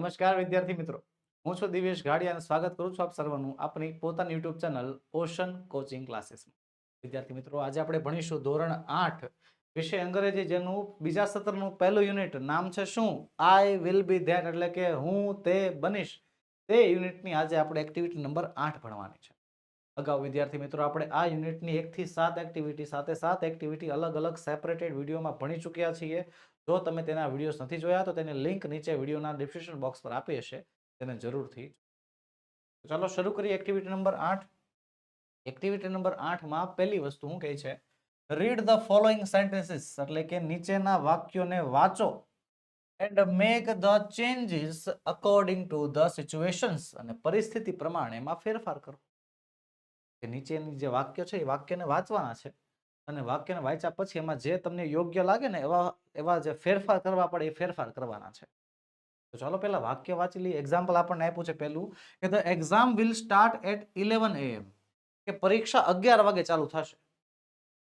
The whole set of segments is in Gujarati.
નમસ્કાર વિદ્યાર્થી મિત્રો. હું છું દિવેશ ગાડી અને સ્વાગત કરું છું આપ સર્વનું આપની પોતાની યુટ્યુબ ચેનલ ઓશન કોચિંગ ક્લાસીસમાં. વિદ્યાર્થી મિત્રો, આજે આપણે ભણીશું ધોરણ આઠ વિષય અંગ્રેજી, જેનું બીજા સત્રનું પહેલું યુનિટ નામ છે શું? આઈ વિલ બી ધેટ એટલે કે હું તે બનીશ. તે યુનિટની આજે આપણે એક્ટિવિટી નંબર આઠ ભણવાની છે. અગાઉ વિદ્યાર્થી મિત્રો, આપણે આ યુનિટની એકથી સાત એક્ટિવિટી સાથે સાત એક્ટિવિટી અલગ અલગ સેપરેટેડ વિડીયોમાં ભણી ચૂક્યા છીએ. જો તમે તેના વિડીયોઝ નથી જોયા, તો તેની લિંક નીચે વિડીયોના ડિસ્ક્રિપ્શન બોક્સ પર આપી હશે. તેને જરૂરથી ચાલો શરૂ કરીએ એક્ટિવિટી નંબર આઠ. એક્ટિવિટી નંબર આઠમાં પહેલી વસ્તુ શું કહે છે? રીડ ધ ફોલોઈંગ સેન્ટેન્સીસ એટલે કે નીચેના વાક્યોને વાંચો. And make the changes according to the situations અને પરિસ્થિતિ પ્રમાણે એમાં ફેરફાર કરો. કે નીચેની જે વાક્ય છે, એ વાક્યને વાંચવાના છે. અને વાક્યને વાંચ્યા પછી એમાં જે તમને યોગ્ય લાગે ને એવા એવા જે ફેરફાર કરવા પડે એ ફેરફાર કરવાના છે. તો ચાલો પહેલા વાક્ય વાંચી લઈએ. એક્ઝામ્પલ આપણને આપ્યું છે પહેલું કે the exam will start at eleven AM કે પરીક્ષા અગિયાર વાગે ચાલુ થશે.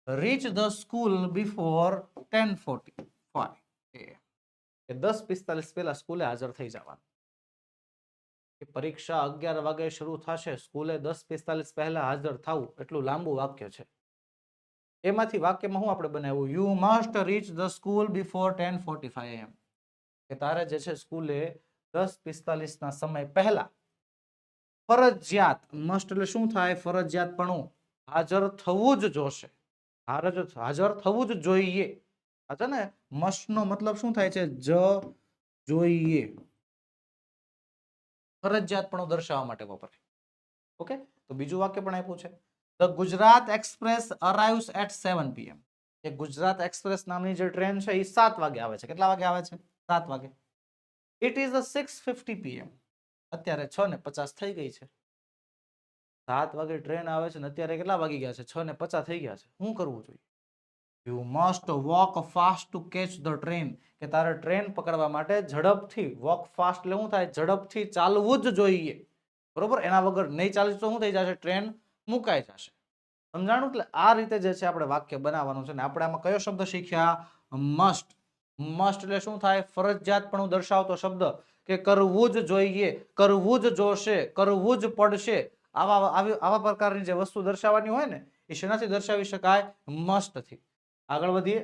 Reach the school before ten forty five કે દસ પિસ્તાલીસ પહેલા સ્કૂલે હાજર થઈ જવાનું. કે પરીક્ષા અગિયાર વાગે શરૂ થશે, સ્કૂલે દસ પિસ્તાલીસ પહેલા હાજર થવું. એટલું લાંબુ વાક્ય છે. એમાંથી વાક્યમાં શું આપણે બનાવ્યું? You must reach the school before ten forty five AM કે તારે જે છે સ્કૂલે દસ પિસ્તાલીસના સમય પહેલા ફરજિયાત મસ્ટ એટલે શું થાય? ફરજિયાતપણું. હાજર થવું જ જોશે. હાજર હાજર થવું જ જોઈએ. છે ને મસ્ટ નો મતલબ શું થાય છે? જ જોઈએ. ફરજિયાતપણું દર્શાવવા માટે વપરાય. ઓકે? તો બીજું વાક્ય પણ આપ્યું છે. The Gujarat express arrives at seven PM A Gujarat express નામની જે ટ્રેન છે એ સાત વાગે આવે છે. કેટલા વાગે આવે છે? સાત વાગે. It is six fifty PM અત્યારે છ ને પચાસ થઈ ગઈ છે. સાત વાગે ટ્રેન આવે છે ને અત્યારે કેટલા વાગી ગયા છે? છ ને પચાસ થઈ ગયા છે. શું કરવું જોઈએ? You must walk fast to catch the train કે તારે ટ્રેન પકડવા માટે ઝડપથી વોક ફાસ્ટ લેવું થાય? ઝડપથી ચાલવું જ જોઈએ. બરોબર? એના વગર નહીં ચાલે તો શું થઈ જશે? ટ્રેન મુકાઈ જશે. સમજાણું? એટલે આ રીતે જે છે આપણે વાક્ય બનાવવાનું છે ને આપણે આમાં કયો શબ્દ શીખ્યા? મસ્ટ. મસ્ટ એટલે શું થાય? ફરજિયાત પણ દર્શાવતો શબ્દ કે કરવું જ જોઈએ, કરવું જ જોશે, કરવું જ પડશે. આવા આવા પ્રકારની જે વસ્તુ દર્શાવવાની હોય ને એ શેનાથી દર્શાવી શકાય? મસ્ટથી. આગળ વધીએ.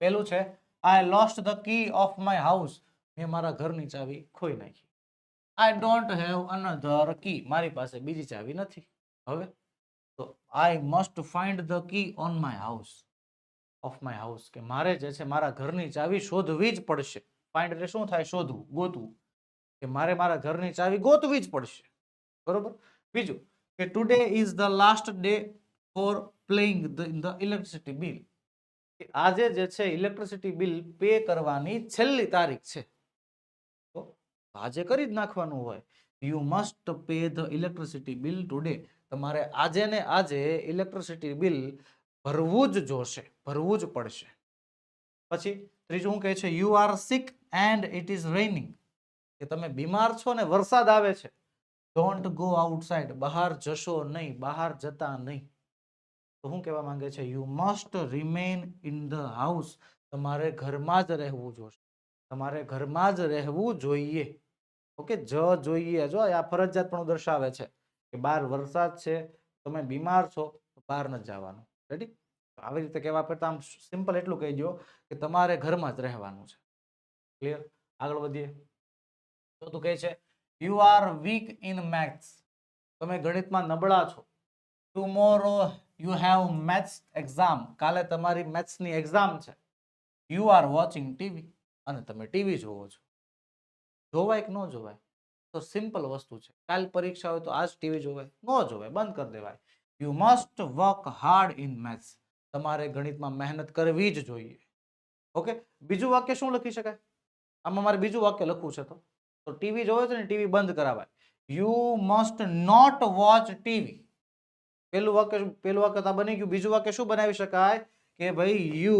પેલું છે I lost the key of my house મેં મારા ઘરની ચાવી ખોઈ નાખી. I don't have another key મારી પાસે બીજી ચાવી નથી. હવે? તો I must find the key on my house of my house કે મારે જે છે મારા ઘરની ચાવી શોધવી જ પડશે. ફાઇન્ડ એટલે શું થાય? શોધવું, ગોતવું. કે મારે મારા ઘરની ચાવી ગોતવી જ પડશે. બરોબર? બીજું, કે today is the last day for playing the electricity bill આજે જે છે ઇલેક્ટ્રિસિટી બિલ પે કરવાની છેલ્લી તારીખ છે. તો આજે કરી જ નાખવાનું હોય. You must pay the electricity bill today તમારે આજે ને આજે ઇલેક્ટ્રિસિટી બિલ ભરવું જ જોશે, ભરવું જ પડશે. પછી ત્રીજું શું કહે છે? You are sick and it is raining કે તમે બીમાર છો ને વરસાદ આવે છે ડોન્ટ ગો આઉટસાઇડ બહાર જશો નહીં, બહાર જતા નહીં. તો શું કહેવા માંગે છે? You must remain in the house તમારે ઘરમાં જ રહેવું જોશે. તમારે ઘરમાં જ રહેવું જોઈએ. ઓકે? જ જોઈએ. જો આ ફરજિયાત પણ દર્શાવે છે. કે બહાર વરસાદ છે, તમે બીમાર છો, તો બહાર ન જવાનું. રેડી આવી રીતે કહેવા પડતા આમ સિમ્પલ એટલું કહી દો કે તમારે ઘરમાં જ રહેવાનું છે. ક્લિયર આગળ વધીએ. ચોથું કહે છે you are weak in maths તમે ગણિતમાં નબળા છો. Tomorrow you have maths exam કાલે તમારી મેથ્સની એક્ઝામ છે. યુ આર વોચિંગ ટીવી અને તમે ટીવી જોવો છો. જોવાય કે ન જોવાય? તો સિમ્પલ વસ્તુ છે. કાલ પરીક્ષા હોય તો આજ ટીવી જોવાય ન જોવાય બંધ કરી દેવાય. You must work hard in maths તમારે ગણિતમાં મહેનત કરવી જ જોઈએ. ઓકે બીજું વાક્ય શું લખી શકાય? આમાં મારે બીજું વાક્ય લખવું છે તો. તો ટીવી જોવે છે ને ટીવી બંધ કરાવાય. You must not watch TV પેલું વાક્ય પેલું વાક્ય તો બની ગયું. બીજું વાક્ય શું બનાવી શકાય? કે ભાઈ you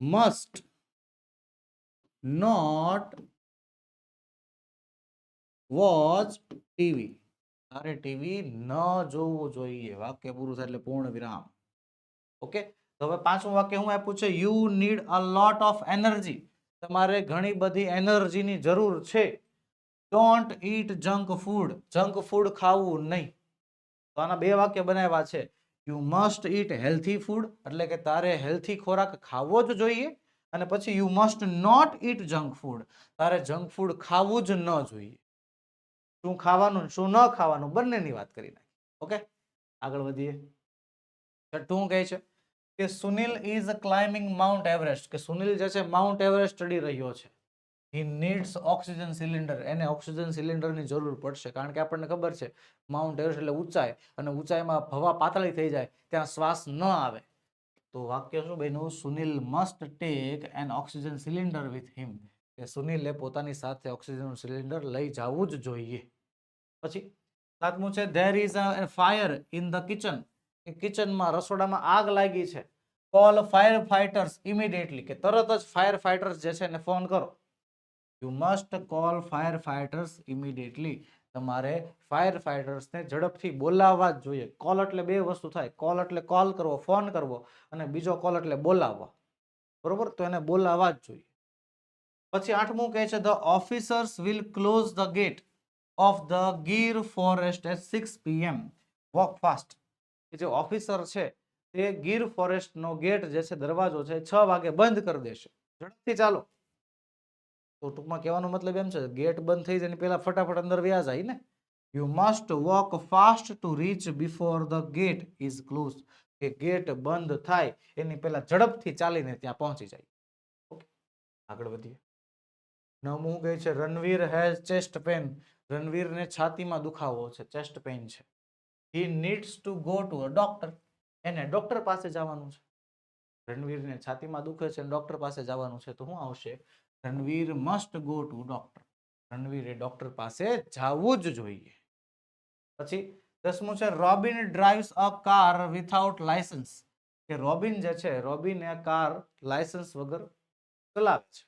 must not watch TV તારે ટીવી ન જોવું જોઈએ. વાક્ય પૂરું થાય એટલે પૂર્ણ વિરામ. ઓકે તો હવે પાંચમું વાક્ય હું આપ્યું છે. You need a lot of energy તમારે ઘણી બધી એનર્જીની જરૂર છે. Don't eat junk food junk food ખાવું નહીં. તો આના બે વાક્ય બનાવ્યા છે. You must eat healthy food એટલે કે તારે હેલ્થી ખોરાક ખાવો જ જોઈએ. અને પછી you must not eat junk food તારે જંક ફૂડ ખાવું જ ન જોઈએ. શું ખાવાનું શું ન ખાવાનું, બંનેની વાત કરી નાખી. ઓકે? આગળ વધીએ. છઠ્ઠું કહે છે કે Sunil is climbing Mount Everest કે સુનિલ જે છે માઉન્ટ એવરેસ્ટ ચડી રહ્યો છે. હી નીડ્સ ઓક્સિજન સિલિન્ડર એને ઓક્સિજન સિલિન્ડરની જરૂર પડશે. કારણ કે આપણને ખબર છે માઉન્ટ એવરેસ્ટ એટલે ઊંચાઈ અને ઊંચાઈમાં હવા પાતળી થઈ જાય, ત્યાં શ્વાસ ન આવે. તો વાક્ય શું બહેનું Sunil must take an oxygen cylinder with him કે સુનિલે પોતાની સાથે ઓક્સિજન સિલિન્ડર લઈ જવું જ જોઈએ. પછી સાતમું છે there is a fire in the kitchen કે કિચનમાં રસોડામાં આગ લાગી છે. કોલ ફાયર ફાઇટર્સ ઇમિડિયેટલી કે તરત જ ફાયર ફાઇટર્સ જે છે એને ફોન કરો. You must call fire fighters immediately તમારે ફાયર ફાઇટર્સને ઝડપથી બોલાવવા જ જોઈએ. કોલ એટલે બે વસ્તુ થાય. કોલ એટલે કોલ કરવો ફોન કરવો અને બીજો કોલ એટલે બોલાવવા. બરોબર? તો એને બોલાવવા જ જોઈએ. પછી આઠમું કહે છે the officers will close the gate of the Gir forest at six PM walk fast જે ઓફિસર છે, તે ગીર ફોરેસ્ટનો ગેટ જે છે, દરવાજો છે, છ વાગે બંધ કરી દેશે. ઝડપથી ચાલો. તો ટૂંકમાં કહેવાનો મતલબ એમ છે, ગેટ બંધ થઈ જાય પહેલા ફટાફટ અંદર વ્યાજ આવી ને. You must walk fast to reach before the gate is close કે ગેટ બંધ થાય, એની પહેલા ઝડપથી ચાલીને ત્યાં પહોંચી જાય. ઓકે આગળ વધીએ. નમું કહે છે, રણવીર હેઝ ચેસ્ટ પેન રણવીરને છાતીમાં દુખાવો છે ચેસ્ટ પેઇન છે. He needs to go to a doctor એને ડોક્ટર પાસે જવાનું છે. રણવીરને છાતીમાં દુખે છે ડોક્ટર પાસે જવાનું છે, તો શું આવશે? Ranveer must go to doctor રણવીરે doctor પાસે જવું જ જોઈએ. પછી દસમું છે, Robin drives a car without licence કે રોબિન જે છે, રોબિન એ કાર લાયસન્સ વગર ચલાવે છે.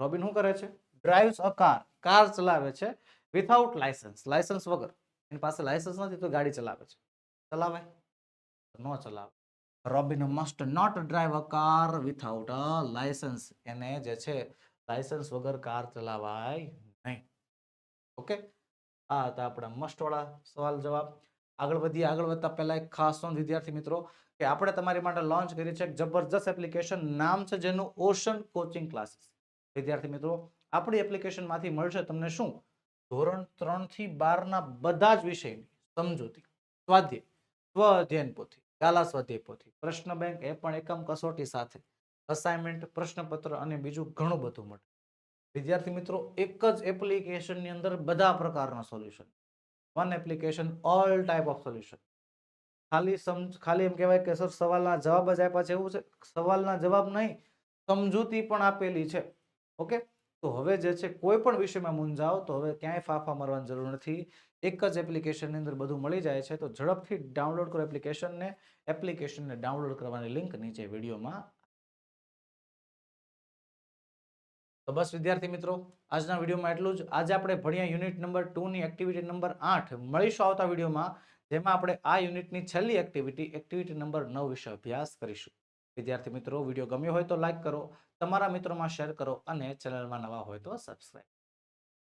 રોબિન શું કરે છે? Drives a car. કાર ચલાવે છે. વિથઆઉટ લાયસન્સ લાયસન્સ વગર. એની પાસે લાયસન્સ નથી તો ગાડી ચલાવે છે. ચલાવે? ન ચલાવે. Robin must not drive a car without a licence એને જે છે લાયસન્સ વગર કાર ચલાવાય નહીં. ઓકે? આ હતા આપણા મસ્ટ વાળા સવાલ જવાબ. આગળ વધીએ, આગળ વધતા પહેલાં એક ખાસ નોંધ, વિદ્યાર્થી મિત્રો, કે આપણે તમારી માટે લોન્ચ કરી છે એક જબરજસ્ત એપ્લિકેશન નામ છે જેનું ઓશન કોચિંગ ક્લાસીસ વિદ્યાર્થી મિત્રો, આપણી એપ્લિકેશનમાંથી મળશે તમને શું? ધોરણ ત્રણથી બારના બધા જ વિષયની સમજૂતી, સ્વાધ્યાય સ્વ અધ્યયન પોથી, ગાલા સ્વાધ્યાય પોથી, પ્રશ્ન બેંક એ પણ એકમ કસોટી સાથે અસાઇનમેન્ટ પ્રશ્નપત્ર અને બીજું ઘણું બધું મળે. વિદ્યાર્થી મિત્રો, એક જ એપ્લિકેશનની અંદર બધા પ્રકારના solution one application all type of solution ખાલી સમજ ખાલી એમ કહેવાય કે સર સવાલના જવાબ જ આપ્યા છે એવું છે. સવાલના જવાબ નહીં, સમજૂતી પણ આપેલી છે. ઓકે? તો હવે જે છે કોઈ પણ વિષયમાં મૂંઝાઓ, તો હવે ક્યાંય ફાફા મારવાની જરૂર નથી. એક જ એપ્લિકેશનની અંદર બધું મળી જાય છે. તો ઝડપથી ડાઉનલોડ કરો એપ્લિકેશનને એપ્લિકેશનને ડાઉનલોડ કરવાની લિંક નીચે વિડીયોમાં તો બસ વિદ્યાર્થી મિત્રો, આજના વિડીયોમાં એટલું જ. આજે આપણે ભણ્યા યુનિટ નંબર ટુ ની એક્ટિવિટી નંબર આઠ મળીશું આવતા વિડીયોમાં, જેમાં આપણે આ યુનિટની છેલ્લી એક્ટિવિટી એક્ટિવિટી નંબર નવ વિશે અભ્યાસ કરીશું. વિદ્યાર્થી મિત્રો, વીડિયો ગમ્યો હોય તો લાઈક કરો. તમારા મિત્રોમાં શેર કરો અને ચેનલમાં નવા હોય તો સબસ્ક્રાઈબ